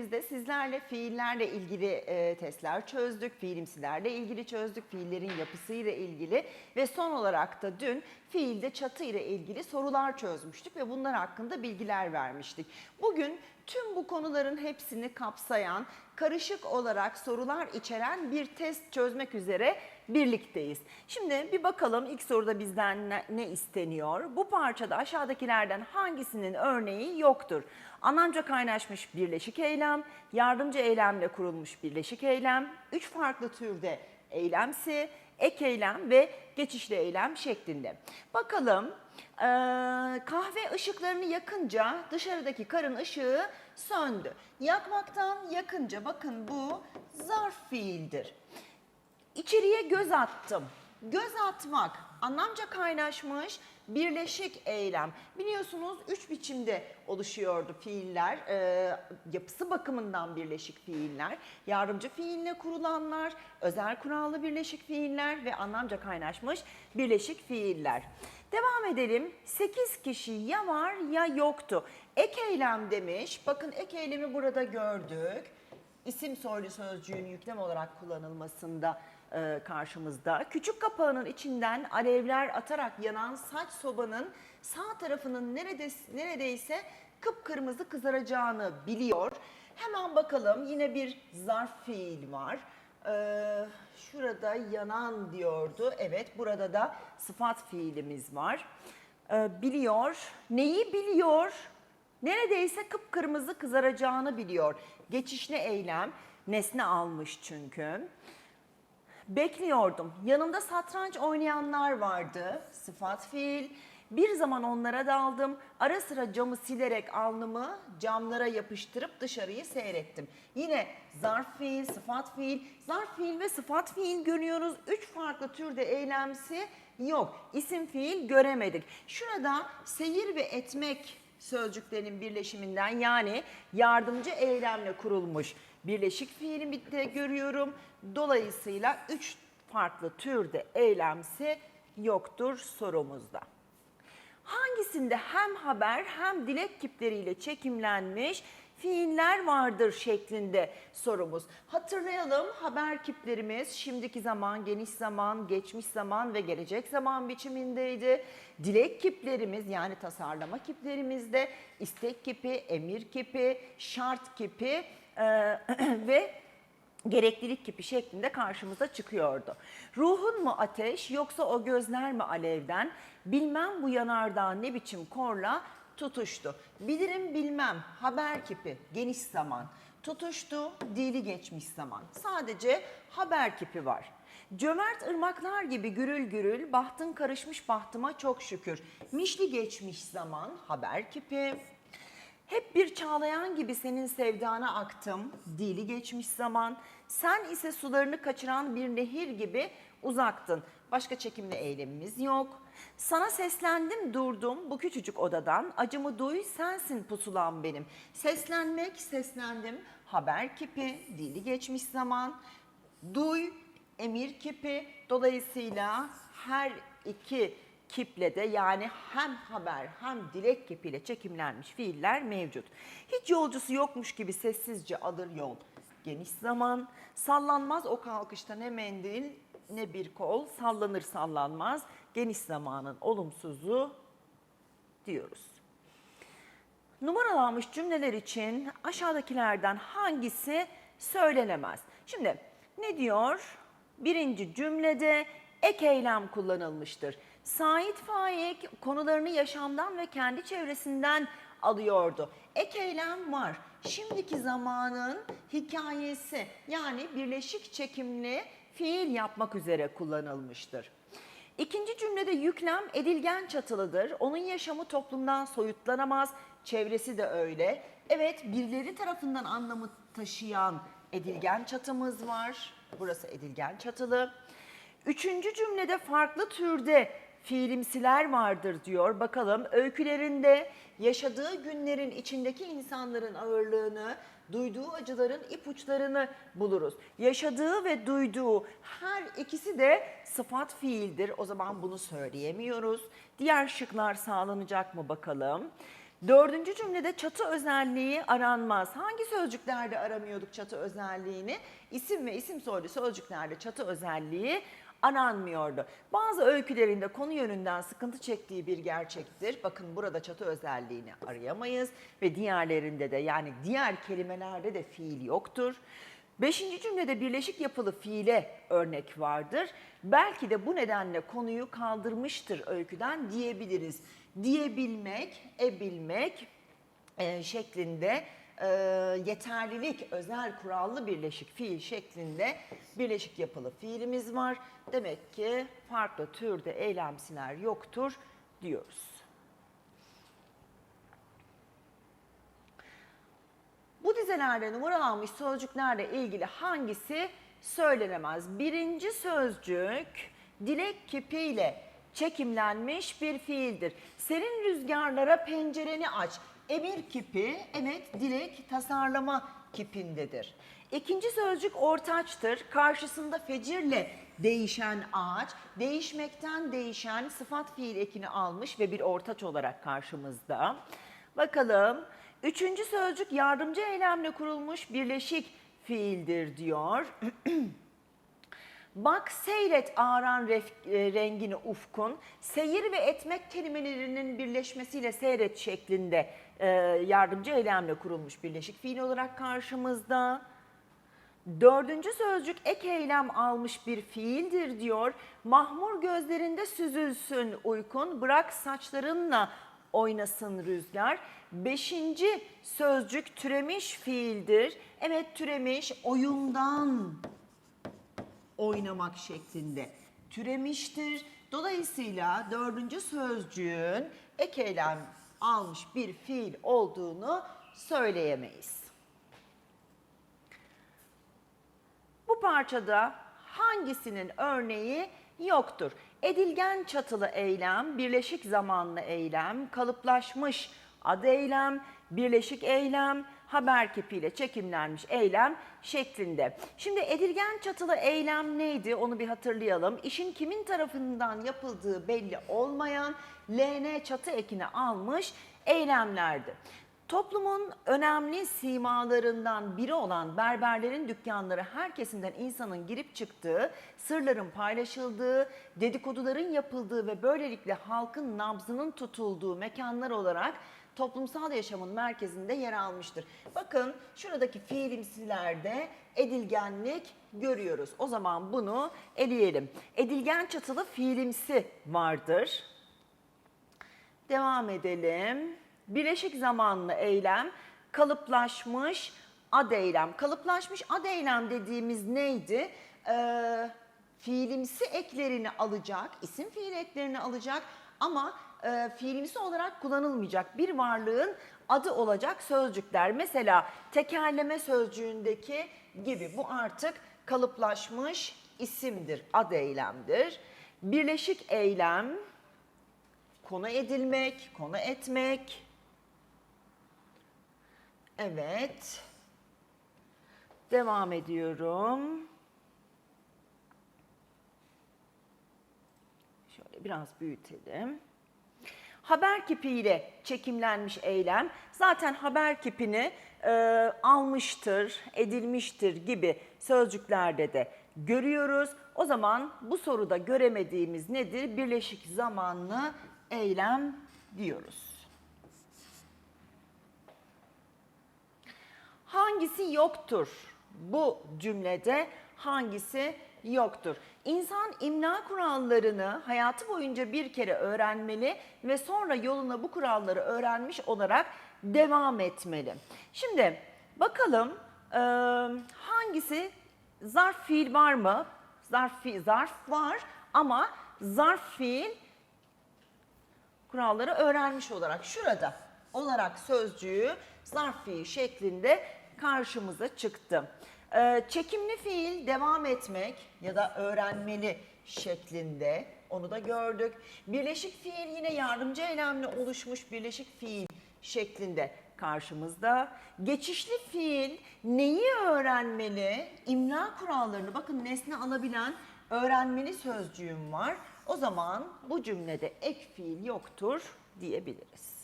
derslerimizde sizlerle fiillerle ilgili e, testler çözdük, fiilimsilerle ilgili çözdük, fiillerin yapısıyla ilgili ve son olarak da dün fiilde çatı ile ilgili sorular çözmüştük ve bunlar hakkında bilgiler vermiştik. Bugün tüm bu konuların hepsini kapsayan, karışık olarak sorular içeren bir test çözmek üzere birlikteyiz. Şimdi bir bakalım ilk soruda bizden ne, ne isteniyor? Bu parçada aşağıdakilerden hangisinin örneği yoktur? Anlamca kaynaşmış birleşik eylem, yardımcı eylemle kurulmuş birleşik eylem, üç farklı türde eylemsi, ek eylem ve geçişli eylem şeklinde. Bakalım eee, kahve ışıklarını yakınca dışarıdaki karın ışığı söndü. Yakmaktan yakınca bakın bu zarf fiildir. İçeriye göz attım. Göz atmak anlamca kaynaşmış birleşik eylem. Biliyorsunuz üç biçimde oluşuyordu fiiller. Ee, yapısı bakımından birleşik fiiller, yardımcı fiille kurulanlar, özel kurallı birleşik fiiller ve anlamca kaynaşmış birleşik fiiller. Devam edelim. 8 kişi ya var ya yoktu. Ek eylem demiş. Bakın ek eylemi burada gördük isim soylu sözcüğün yüklem olarak kullanılmasında e, karşımızda. Küçük kapağının içinden alevler atarak yanan saç sobanın sağ tarafının nerede, neredeyse kıpkırmızı kızaracağını biliyor. Hemen bakalım yine bir zarf fiil var. Ee, şurada yanan diyordu. Evet burada da sıfat fiilimiz var. Ee, biliyor. Neyi biliyor? Neredeyse kıpkırmızı kızaracağını biliyor. Geçişli eylem nesne almış çünkü. Bekliyordum. Yanımda satranç oynayanlar vardı. Sıfat fiil. Bir zaman onlara daldım. Ara sıra camı silerek alnımı camlara yapıştırıp dışarıyı seyrettim. Yine zarf fiil, sıfat fiil. Zarf fiil ve sıfat fiil görüyoruz. Üç farklı türde eylemsi yok. İsim fiil göremedik. Şurada seyir ve etmek sözcüklerin birleşiminden yani yardımcı eylemle kurulmuş birleşik fiilin bitti görüyorum. Dolayısıyla üç farklı türde eylemsi yoktur sorumuzda. Hangisinde hem haber hem dilek kipleriyle çekimlenmiş fiiller vardır şeklinde sorumuz. Hatırlayalım haber kiplerimiz şimdiki zaman, geniş zaman, geçmiş zaman ve gelecek zaman biçimindeydi. Dilek kiplerimiz yani tasarlama kiplerimizde istek kipi, emir kipi, şart kipi ve gereklilik kipi şeklinde karşımıza çıkıyordu. Ruhun mu ateş yoksa o gözler mi alevden? Bilmem bu yanardağ ne biçim korla tutuştu. Bilirim bilmem haber kipi geniş zaman. Tutuştu dili geçmiş zaman. Sadece haber kipi var. Cömert ırmaklar gibi gürül gürül bahtın karışmış bahtıma çok şükür. Mişli geçmiş zaman haber kipi. Hep bir çağlayan gibi senin sevdana aktım, dili geçmiş zaman. Sen ise sularını kaçıran bir nehir gibi uzaktın. Başka çekimli eylemimiz yok. Sana seslendim durdum bu küçücük odadan. Acımı duy sensin pusulam benim. Seslenmek seslendim haber kipi, dili geçmiş zaman. Duy emir kipi. Dolayısıyla her iki kiple de yani hem haber hem dilek kipiyle çekimlenmiş fiiller mevcut. Hiç yolcusu yokmuş gibi sessizce alır yol. Geniş zaman, sallanmaz o kalkışta ne mendil ne bir kol, sallanır sallanmaz. Geniş zamanın olumsuzu diyoruz. Numaralanmış cümleler için aşağıdakilerden hangisi söylenemez? Şimdi ne diyor? Birinci cümlede ek eylem kullanılmıştır. Sait Faik konularını yaşamdan ve kendi çevresinden alıyordu. Ek eylem var. Şimdiki zamanın hikayesi yani birleşik çekimli fiil yapmak üzere kullanılmıştır. İkinci cümlede yüklem edilgen çatılıdır. Onun yaşamı toplumdan soyutlanamaz. Çevresi de öyle. Evet birileri tarafından anlamı taşıyan edilgen çatımız var. Burası edilgen çatılı. Üçüncü cümlede farklı türde fiilimsiler vardır diyor. Bakalım öykülerinde yaşadığı günlerin içindeki insanların ağırlığını, duyduğu acıların ipuçlarını buluruz. Yaşadığı ve duyduğu her ikisi de sıfat fiildir. O zaman bunu söyleyemiyoruz. Diğer şıklar sağlanacak mı bakalım. Dördüncü cümlede çatı özelliği aranmaz. Hangi sözcüklerde aramıyorduk çatı özelliğini? İsim ve isim soylu sözcüklerde çatı özelliği aranmıyordu. Bazı öykülerinde konu yönünden sıkıntı çektiği bir gerçektir. Bakın burada çatı özelliğini arayamayız ve diğerlerinde de yani diğer kelimelerde de fiil yoktur. Beşinci cümlede birleşik yapılı fiile örnek vardır. Belki de bu nedenle konuyu kaldırmıştır öyküden diyebiliriz. Diyebilmek, ebilmek e, şeklinde e, yeterlilik, özel kurallı birleşik fiil şeklinde birleşik yapılı fiilimiz var. Demek ki farklı türde eylemsiler yoktur diyoruz. Bu dizelerde numara almış sözcüklerle ilgili hangisi söylenemez? Birinci sözcük dilek kipiyle çekimlenmiş bir fiildir. Serin rüzgarlara pencereni aç. Emir kipi, evet dilek tasarlama kipindedir. İkinci sözcük ortaçtır. Karşısında fecirle değişen ağaç, değişmekten değişen sıfat fiil ekini almış ve bir ortaç olarak karşımızda. Bakalım. Üçüncü sözcük yardımcı eylemle kurulmuş birleşik fiildir diyor. Bak seyret ağaran ref- e, rengini ufkun, seyir ve etmek kelimelerinin birleşmesiyle seyret şeklinde yardımcı eylemle kurulmuş birleşik fiil olarak karşımızda. Dördüncü sözcük ek eylem almış bir fiildir diyor. Mahmur gözlerinde süzülsün uykun, bırak saçlarınla oynasın rüzgar. Beşinci sözcük türemiş fiildir. Evet türemiş oyundan oynamak şeklinde türemiştir. Dolayısıyla dördüncü sözcüğün ek eylem almış bir fiil olduğunu söyleyemeyiz. Bu parçada hangisinin örneği yoktur? Edilgen çatılı eylem, birleşik zamanlı eylem, kalıplaşmış ad eylem, birleşik eylem, haber kipiyle çekimlenmiş eylem şeklinde. Şimdi edilgen çatılı eylem neydi onu bir hatırlayalım. İşin kimin tarafından yapıldığı belli olmayan LN çatı ekini almış eylemlerdi. Toplumun önemli simalarından biri olan berberlerin dükkanları her kesimden insanın girip çıktığı, sırların paylaşıldığı, dedikoduların yapıldığı ve böylelikle halkın nabzının tutulduğu mekanlar olarak toplumsal yaşamın merkezinde yer almıştır. Bakın şuradaki fiilimsilerde edilgenlik görüyoruz. O zaman bunu eleyelim. Edilgen çatılı fiilimsi vardır. Devam edelim. Bileşik zamanlı eylem, kalıplaşmış ad eylem. Kalıplaşmış ad eylem dediğimiz neydi? Ee, fiilimsi eklerini alacak, isim fiil eklerini alacak ama e, fiilimsi olarak kullanılmayacak bir varlığın adı olacak sözcükler. Mesela tekerleme sözcüğündeki gibi bu artık kalıplaşmış isimdir, ad eylemdir. Birleşik eylem, konu edilmek, konu etmek. Evet. Devam ediyorum. Şöyle biraz büyütelim. Haber kipiyle çekimlenmiş eylem zaten haber kipini e, almıştır, edilmiştir gibi sözcüklerde de görüyoruz. O zaman bu soruda göremediğimiz nedir? Birleşik zamanlı eylem diyoruz. Hangisi yoktur? Bu cümlede hangisi yoktur? İnsan imla kurallarını hayatı boyunca bir kere öğrenmeli ve sonra yoluna bu kuralları öğrenmiş olarak devam etmeli. Şimdi bakalım e, hangisi zarf fiil var mı? Zarf fiil, zarf var ama zarf fiil kuralları öğrenmiş olarak şurada olarak sözcüğü zarf fiil şeklinde karşımıza çıktı. Ee, çekimli fiil devam etmek ya da öğrenmeli şeklinde onu da gördük. Birleşik fiil yine yardımcı eylemle oluşmuş birleşik fiil şeklinde karşımızda. Geçişli fiil neyi öğrenmeli? İmla kurallarını bakın nesne alabilen öğrenmeli sözcüğüm var. O zaman bu cümlede ek fiil yoktur diyebiliriz.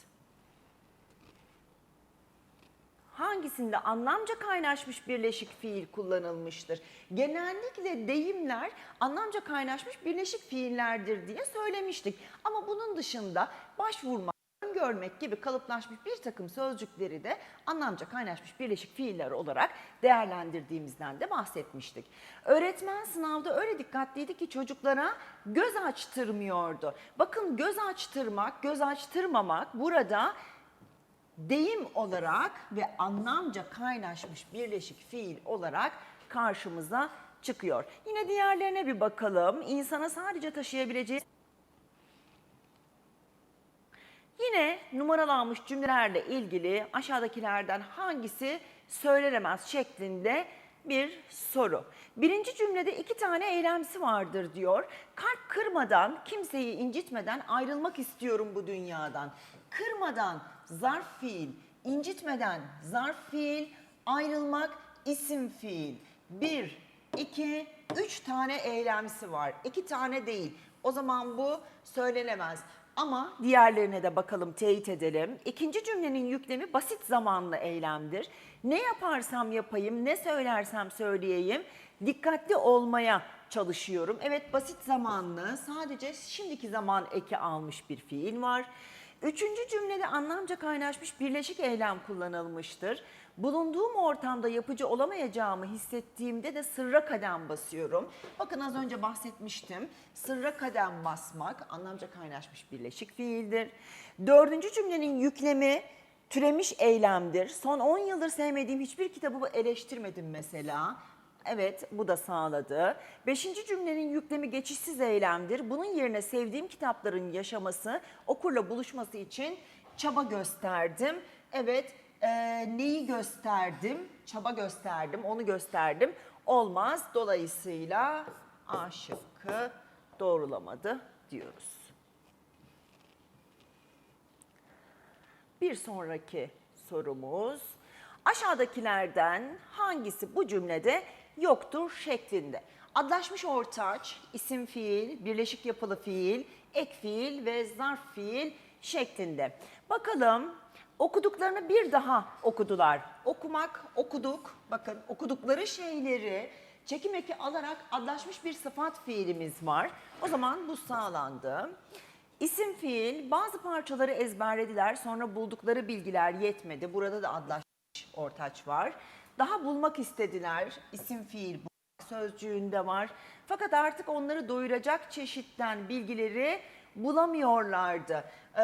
Hangisinde anlamca kaynaşmış birleşik fiil kullanılmıştır? Genellikle deyimler anlamca kaynaşmış birleşik fiillerdir diye söylemiştik. Ama bunun dışında başvurma, görmek gibi kalıplaşmış bir takım sözcükleri de anlamca kaynaşmış birleşik fiiller olarak değerlendirdiğimizden de bahsetmiştik. Öğretmen sınavda öyle dikkatliydi ki çocuklara göz açtırmıyordu. Bakın göz açtırmak, göz açtırmamak burada deyim olarak ve anlamca kaynaşmış birleşik fiil olarak karşımıza çıkıyor. Yine diğerlerine bir bakalım. İnsana sadece taşıyabileceği Yine numaralanmış cümlelerle ilgili aşağıdakilerden hangisi söylenemez şeklinde bir soru. Birinci cümlede iki tane eylemsi vardır diyor. Kalp kırmadan, kimseyi incitmeden ayrılmak istiyorum bu dünyadan. Kırmadan zarf fiil, incitmeden zarf fiil, ayrılmak isim fiil. Bir, iki, üç tane eylemsi var. İki tane değil. O zaman bu söylenemez. Ama diğerlerine de bakalım, teyit edelim. İkinci cümlenin yüklemi basit zamanlı eylemdir. Ne yaparsam yapayım, ne söylersem söyleyeyim, dikkatli olmaya çalışıyorum. Evet basit zamanlı, sadece şimdiki zaman eki almış bir fiil var. Üçüncü cümlede anlamca kaynaşmış birleşik eylem kullanılmıştır. Bulunduğum ortamda yapıcı olamayacağımı hissettiğimde de sırra kadem basıyorum. Bakın az önce bahsetmiştim. Sırra kadem basmak anlamca kaynaşmış birleşik fiildir. Dördüncü cümlenin yüklemi türemiş eylemdir. Son 10 yıldır sevmediğim hiçbir kitabı eleştirmedim mesela. Evet bu da sağladı. Beşinci cümlenin yüklemi geçişsiz eylemdir. Bunun yerine sevdiğim kitapların yaşaması, okurla buluşması için çaba gösterdim. Evet e, neyi gösterdim? Çaba gösterdim, onu gösterdim. Olmaz. Dolayısıyla A şıkkı doğrulamadı diyoruz. Bir sonraki sorumuz aşağıdakilerden hangisi bu cümlede yoktur şeklinde. Adlaşmış ortaç, isim fiil, birleşik yapılı fiil, ek fiil ve zarf fiil şeklinde. Bakalım okuduklarını bir daha okudular. Okumak, okuduk. Bakın okudukları şeyleri çekim eki alarak adlaşmış bir sıfat fiilimiz var. O zaman bu sağlandı. İsim fiil bazı parçaları ezberlediler sonra buldukları bilgiler yetmedi. Burada da adlaşmış ortaç var. Daha bulmak istediler. İsim fiil bulmak sözcüğünde var. Fakat artık onları doyuracak çeşitten bilgileri bulamıyorlardı. Ee,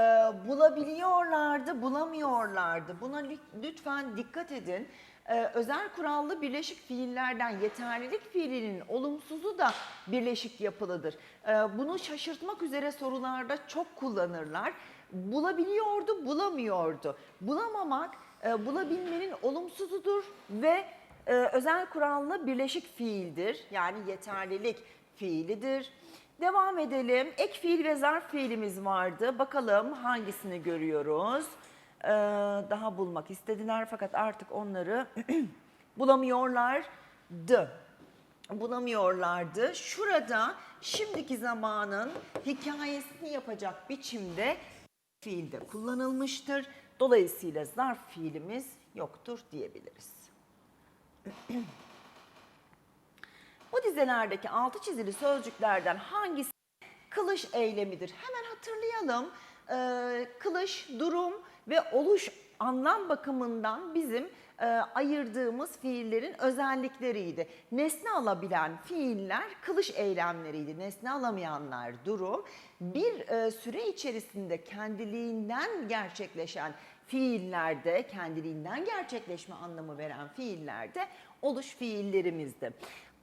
bulabiliyorlardı, bulamıyorlardı. Buna lü- lütfen dikkat edin. Ee, özel kurallı birleşik fiillerden yeterlilik fiilinin olumsuzu da birleşik yapılıdır. Ee, bunu şaşırtmak üzere sorularda çok kullanırlar. Bulabiliyordu, bulamıyordu. Bulamamak e, bulabilmenin olumsuzudur ve e, özel kurallı birleşik fiildir. Yani yeterlilik fiilidir. Devam edelim. Ek fiil ve zarf fiilimiz vardı. Bakalım hangisini görüyoruz? Ee, daha bulmak istediler fakat artık onları bulamıyorlardı. Bulamıyorlardı. Şurada şimdiki zamanın hikayesini yapacak biçimde fiilde kullanılmıştır. Dolayısıyla zarf fiilimiz yoktur diyebiliriz. Bu dizelerdeki altı çizili sözcüklerden hangisi kılış eylemidir? Hemen hatırlayalım. Ee, kılış, durum ve oluş anlam bakımından bizim e, ayırdığımız fiillerin özellikleriydi. Nesne alabilen fiiller kılış eylemleriydi. Nesne alamayanlar durum. Bir e, süre içerisinde kendiliğinden gerçekleşen fiillerde, kendiliğinden gerçekleşme anlamı veren fiillerde oluş fiillerimizdi.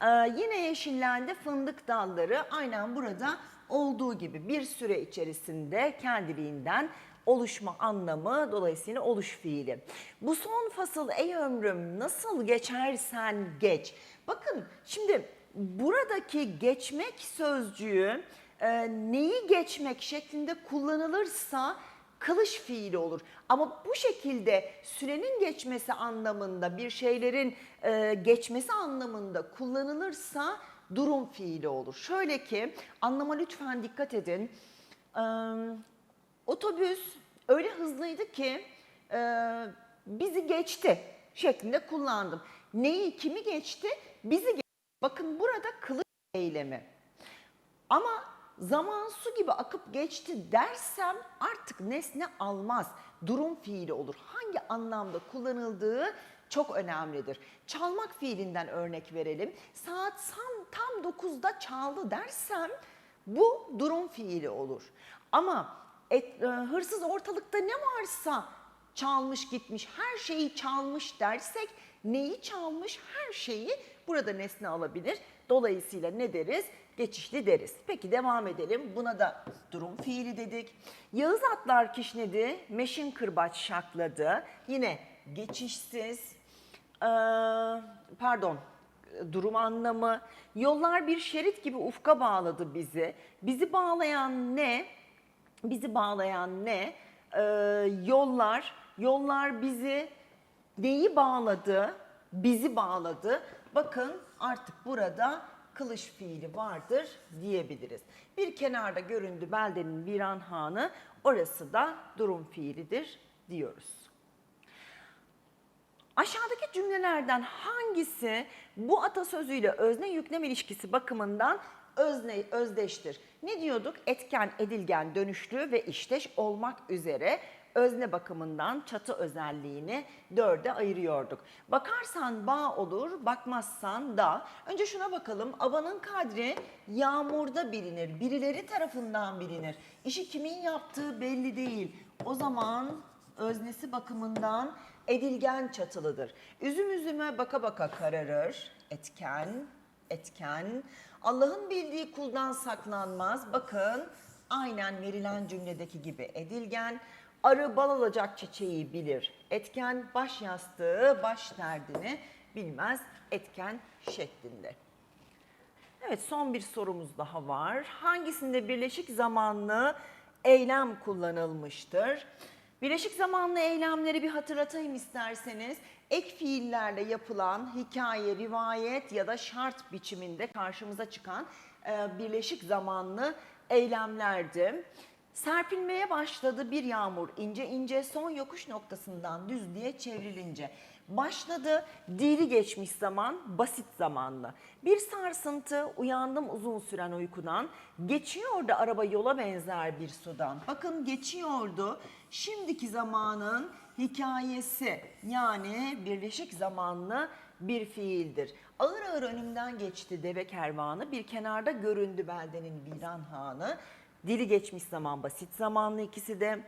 Ee, yine yeşillendi fındık dalları aynen burada olduğu gibi bir süre içerisinde kendiliğinden oluşma anlamı dolayısıyla oluş fiili. Bu son fasıl ey ömrüm nasıl geçersen geç. Bakın şimdi buradaki geçmek sözcüğü e, neyi geçmek şeklinde kullanılırsa kılış fiili olur. Ama bu şekilde sürenin geçmesi anlamında bir şeylerin e, geçmesi anlamında kullanılırsa durum fiili olur. Şöyle ki anlama lütfen dikkat edin. Ee, otobüs öyle hızlıydı ki e, bizi geçti. şeklinde kullandım. Neyi kimi geçti? Bizi geçti. Bakın burada kılıç eylemi. Ama zaman su gibi akıp geçti dersem artık nesne almaz. Durum fiili olur. Hangi anlamda kullanıldığı çok önemlidir. Çalmak fiilinden örnek verelim. Saat tam, tam 9'da çaldı dersem bu durum fiili olur. Ama et- e, hırsız ortalıkta ne varsa çalmış gitmiş, her şeyi çalmış dersek neyi çalmış? Her şeyi burada nesne alabilir. Dolayısıyla ne deriz? Geçişli deriz. Peki devam edelim. Buna da durum fiili dedik. Yağız atlar kişnedi, meşin kırbaç şakladı. Yine geçişsiz, ee, pardon, durum anlamı. Yollar bir şerit gibi ufka bağladı bizi. Bizi bağlayan ne? Bizi bağlayan ne? Ee, yollar, yollar bizi neyi bağladı? Bizi bağladı. Bakın artık burada kılıç fiili vardır diyebiliriz. Bir kenarda göründü beldenin viran hanı, orası da durum fiilidir diyoruz. Aşağıdaki cümlelerden hangisi bu atasözüyle özne yüklem ilişkisi bakımından özne özdeştir? Ne diyorduk? Etken, edilgen, dönüşlü ve işteş olmak üzere özne bakımından çatı özelliğini dörde ayırıyorduk. Bakarsan bağ olur, bakmazsan da. Önce şuna bakalım. Abanın kadri yağmurda bilinir, birileri tarafından bilinir. İşi kimin yaptığı belli değil. O zaman öznesi bakımından edilgen çatılıdır. Üzüm üzüme baka baka kararır. Etken, etken. Allah'ın bildiği kuldan saklanmaz. Bakın aynen verilen cümledeki gibi edilgen. Arı bal alacak çiçeği bilir. Etken baş yastığı, baş derdini bilmez. Etken şeklinde. Evet son bir sorumuz daha var. Hangisinde birleşik zamanlı eylem kullanılmıştır? Birleşik zamanlı eylemleri bir hatırlatayım isterseniz. Ek fiillerle yapılan hikaye, rivayet ya da şart biçiminde karşımıza çıkan e, birleşik zamanlı eylemlerdi. Serpilmeye başladı bir yağmur ince ince son yokuş noktasından düzlüğe çevrilince. Başladı dili geçmiş zaman basit zamanlı. Bir sarsıntı uyandım uzun süren uykudan. Geçiyordu araba yola benzer bir sudan. Bakın geçiyordu şimdiki zamanın hikayesi yani birleşik zamanlı bir fiildir. Ağır ağır önümden geçti deve kervanı bir kenarda göründü beldenin viran hanı. Dili geçmiş zaman basit zamanlı ikisi de.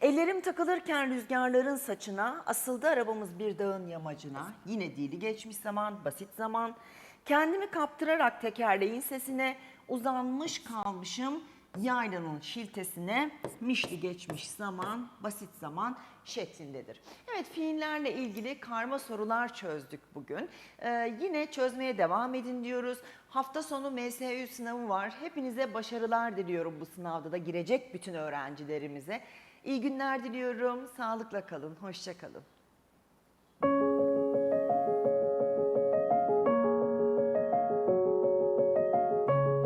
Ellerim takılırken rüzgarların saçına, asıldı arabamız bir dağın yamacına. Yine dili geçmiş zaman, basit zaman. Kendimi kaptırarak tekerleğin sesine, uzanmış kalmışım yaylanın şiltesine, mişli geçmiş zaman, basit zaman şeklindedir. Evet fiillerle ilgili karma sorular çözdük bugün. Ee, yine çözmeye devam edin diyoruz. Hafta sonu MSÜ sınavı var. Hepinize başarılar diliyorum bu sınavda da girecek bütün öğrencilerimize. İyi günler diliyorum. Sağlıkla kalın. Hoşça kalın.